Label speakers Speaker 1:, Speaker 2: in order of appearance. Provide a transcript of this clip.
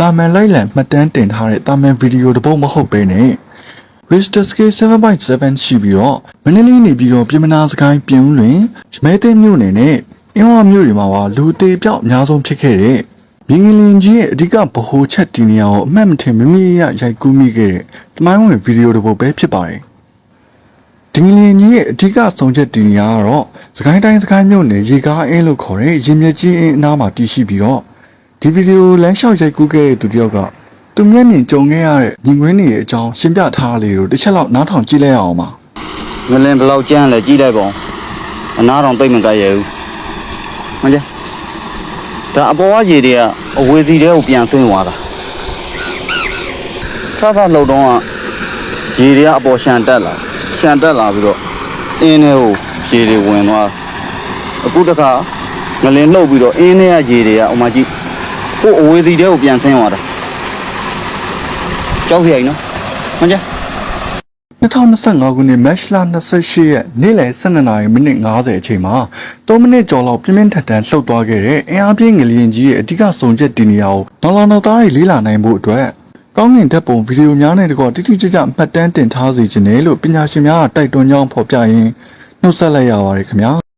Speaker 1: တာမန်လိုက်လံမှတ်တမ်းတင်ထားတဲ့တာမန်ဗီဒီယိုတစ်ပုဒ်မဟုတ်ဘဲနဲ့ Richter scale 7.7ရှိပြီးတော့မန္တလေးနေပြီးတော့ပြည်မနာစကိုင်းပြင်ဦးလွင်မဲသိမ်းမြို့နယ်နဲ့အင်းဝမြို့တွေမှာပါလူသေးပြောက်အများဆုံးဖြစ်ခဲ့တဲ့မြင်းငလင်ကြီးရဲ့အဓိကဗဟိုချက်ဒီနေရာကိုအမှတ်မထင်မမီရရိုက်ကူးမိခဲ့တဲ့တမိုင်းဝင်ဗီဒီယိုတစ်ပုဒ်ပဲဖြစ်ပါတယ်ဒီငလင်ကြီးရဲ့အဓိကဆုံးချက်ဒီနေရာကတော့စကိုင်းတိုင်းစကိုင်းမြို့နယ်ရေကားအင်းလို့ခေါ်တဲ့ရင်မြကြီးအင်းအနားမှာတည်ရှိပြီးတော့ ဒီဗီဒီယိုလမ်းလျှောက်ရိုက်ကူးခဲ့တဲ့သူတစ်ယောက်ကသူမျက်မြင်ကြုံခဲ့ရတဲ့ညီငွေနေရဲ့အကြောင်းရှင်းပြထားလေလို့တစ်ချက်လောက်နားထောင်ကြည့်လိုက်ရအောင်ပါ
Speaker 2: ငလင်ဘယ်လောက်ကျန်းလဲကြီးလိုက်ပါဦးအနားတော့သိမ့်မကြရဘူးမကြဒါအပေါ်ကရေတွေကအဝေစီတွေကိုပြန်ဆင်းသွားတာသာသာလှုပ်တော့ကရေတွေကအပေါ်ရှန်တက်လာရှန်တက်လာပြီးတော့အင်းထဲကိုရေတွေဝင်သွားအခုတခါငလင်လှုပ်ပြီးတော့အင်းထဲကရေတွေကဥမာကြည့် ကို့အဝေစီတွေကိုပြန်ဆင်းသွားတာကြောက်စရာကြီးနော်မကြ
Speaker 1: 2025ခုနှစ်မတ်လ28ရက်နေ့လယ်12:50မိနစ်50အချိန်မှာ3မိနစ်ကျော်လောက်ပြင်းပြင်းထန်ထန်လှုပ်သွားခဲ့တဲ့အင်အားပြင်းငလျင်ကြီးရဲ့အဓိကစုံချက်ဒီနေရာကိုနောက်လာနောက်သားတွေလေးလာနိုင်ဖို့အတွက်ကောင်းကင်ဓာတ်ပုံဗီဒီယိုများနဲ့တကွတိတိကျကျမှတ်တမ်းတင်ထားစေခြင်းနဲ့လို့ပညာရှင်များကတိုက်တွန်းကြောင်းဖော်ပြရင်းနှုတ်ဆက်လိုက်ရပါတယ်ခင်ဗျာ